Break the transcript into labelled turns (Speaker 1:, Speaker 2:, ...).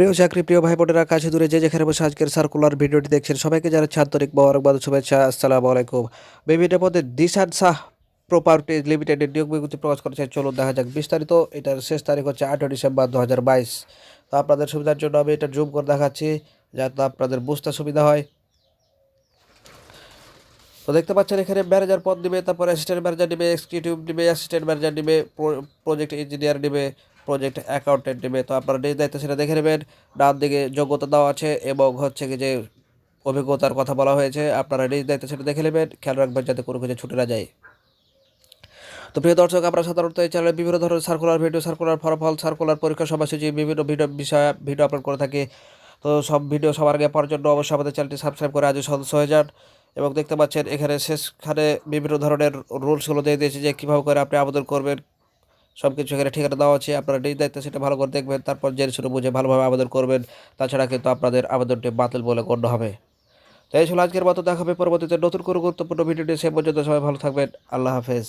Speaker 1: প্রিয় চাকরি, প্রিয় ভাই বোনেরা কাছে দূরে যে যেখানে বসে আজকের সার্কুলার ভিডিওটি দেখছেন, সবাইকে যারা আন্তরিক মোবারকবাদ ও শুভেচ্ছা। আসসালামু আলাইকুম। বিভিন্ন পদে দিশান শাহ প্রপার্টি লিমিটেডের নিয়োগ বিজ্ঞপ্তি প্রকাশ করেছে। চলুন দেখা যাক বিস্তারিত। এটার শেষ তারিখ হচ্ছে আটই ডিসেম্বর দু হাজার বাইশ। তো আপনাদের সুবিধার জন্য আমি এটা জুম করে দেখাচ্ছি, যাতে আপনাদের বুঝতে সুবিধা হয়। তো দেখতে পাচ্ছেন, এখানে ম্যানেজার পদ নেবে, তারপর অ্যাসিস্ট্যান্ট ম্যানেজার দিবে এক্সিকিউটিভ দিবে অ্যাসিস্ট্যান্ট ম্যানেজার দিবে প্রজেক্ট ইঞ্জিনিয়ার দিবে প্রজেক্ট অ্যাকাউন্টেন্ট দিবে তো আপনারা নিজ দায়িত্ব সেটা দেখে নেবেন। ডান দিকে যোগ্যতা দেওয়া আছে এবং হচ্ছে কি যে অভিজ্ঞতার কথা বলা হয়েছে। আপনারা নিজ দায়িত্ব সেটা দেখে নেবেন। খেয়াল রাখবেন যাতে কোনো কিছু ছুটে না যায়। তো প্রিয় দর্শক, আমরা সাধারণত এই চ্যানেলে বিভিন্ন ধরনের সার্কুলার ভিডিও সার্কুলার ফলাফল সার্কুলার পরীক্ষা সময়সূচি, বিভিন্ন ভিডিও বিষয়ে ভিডিও আপলোড করে থাকি। তো সব ভিডিও সবার আগে পাওয়ার জন্য অবশ্যই আমাদের চ্যানেলটি সাবস্ক্রাইব করে আজও সদস্য হয়ে যান। এবং দেখতে পাচ্ছেন, এখানে শেষখানে বিভিন্ন ধরনের রুলসগুলো দিয়ে দিয়েছে যে কীভাবে করে আপনি আবেদন করবেন সব কিছু এখানে ঠিকানা দেওয়া আছে। আপনারা নিজ দায়িত্ব সেটা ভালো করে দেখবেন, তারপর জেনে শুনে বুঝে ভালোভাবে আবেদন করবেন। তাছাড়া কিন্তু আপনাদের আবেদনটি বাতিল বলে গণ্য হবে। তাই ছিল আজকের মতো দেখাবে পরবর্তীতে নতুন করে গুরুত্বপূর্ণ ভিডিওটি সে পর্যন্ত সবাই ভালো থাকবেন। আল্লাহ হাফেজ।